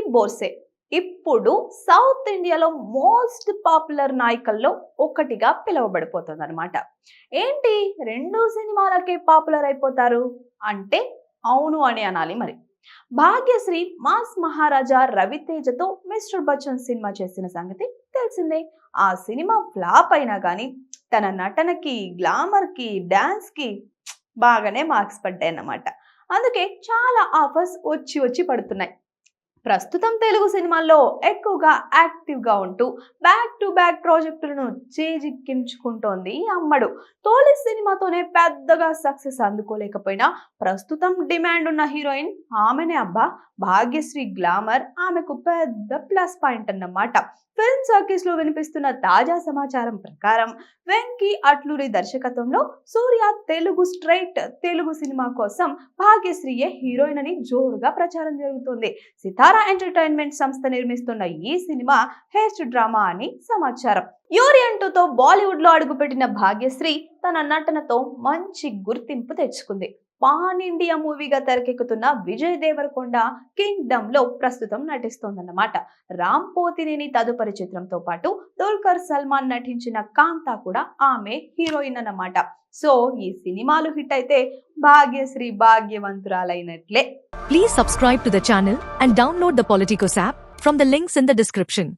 బోర్సే. ఇప్పుడు సౌత్ ఇండియాలో most popular నాయకుల్లో ఒకటిగా పిలువబడిపోతుంది అనమాట ఏంటి? రెండు సినిమాలకే పాపులర్ అయిపోతారు? అంటే అవును అని అనాలి మరి. భాగ్యశ్రీ మాస్ మహారాజా రవితేజతో మిస్టర్ బచ్చన్ సినిమా చేసిన సంగతి తెలిసిందే. ఆ సినిమా ఫ్లాప్ అయినా కానీ తన నటనకి గ్లామర్కి డ్యాన్స్కి బాగానే మార్క్స్ పడ్డాయి అన్నమాట అందుకే చాలా ఆఫర్స్ వచ్చి వచ్చి పడుతున్నాయి. ప్రస్తుతం తెలుగు సినిమాల్లో ఎక్కువగా యాక్టివ్గా ఉంటూ బ్యాక్ టు బ్యాక్ ప్రాజెక్టులను చేజిక్కించుకుంటోంది అమ్మడు. తోలి సినిమాతోనే పెద్దగా సక్సెస్ అందుకోలేకపోయినా ప్రస్తుతం డిమాండ్ ఉన్న హీరోయిన్ ఆమెనే అబ్బా. భాగ్యశ్రీ గ్లామర్ ఆమెకు పెద్ద ప్లస్ పాయింట్ అన్నమాట. ఫిల్మ్ సర్కిల్స్లో వినిపిస్తున్న తాజా సమాచారం ప్రకారం వెంకీ అట్లూరి దర్శకత్వంలో సూర్య తెలుగు స్ట్రైట్ తెలుగు సినిమా కోసం భాగ్యశ్రీయే హీరోయిన్ అని జోరుగా ప్రచారం జరుగుతుంది. సితారా ఎంటర్టైన్మెంట్ సంస్థ నిర్మిస్తున్న ఈ సినిమా హెస్ట్ డ్రామా అని సమాచారం. యూరియంటూతో బాలీవుడ్లో అడుగుపెట్టిన భాగ్యశ్రీ తన నటనతో మంచి గుర్తింపు తెచ్చుకుంది. పాన్ ఇండియా మూవీగా తెరకెక్కుతున్న విజయ్ దేవరకొండ కింగ్డమ్లో ప్రస్తుతం నటిస్తోందన్నమాట. రామ్ పోతినేని తదుపరి చిత్రంతో పాటు దుల్కర్ సల్మాన్ నటించిన కాంతా కూడా ఆమె హీరోయిన్ అన్నమాట. సో ఈ సినిమాలు హిట్ అయితే Bhagyashree భాగ్యవంతురాలైనట్లే. Please subscribe to the channel and download the Politicos app from the links in the description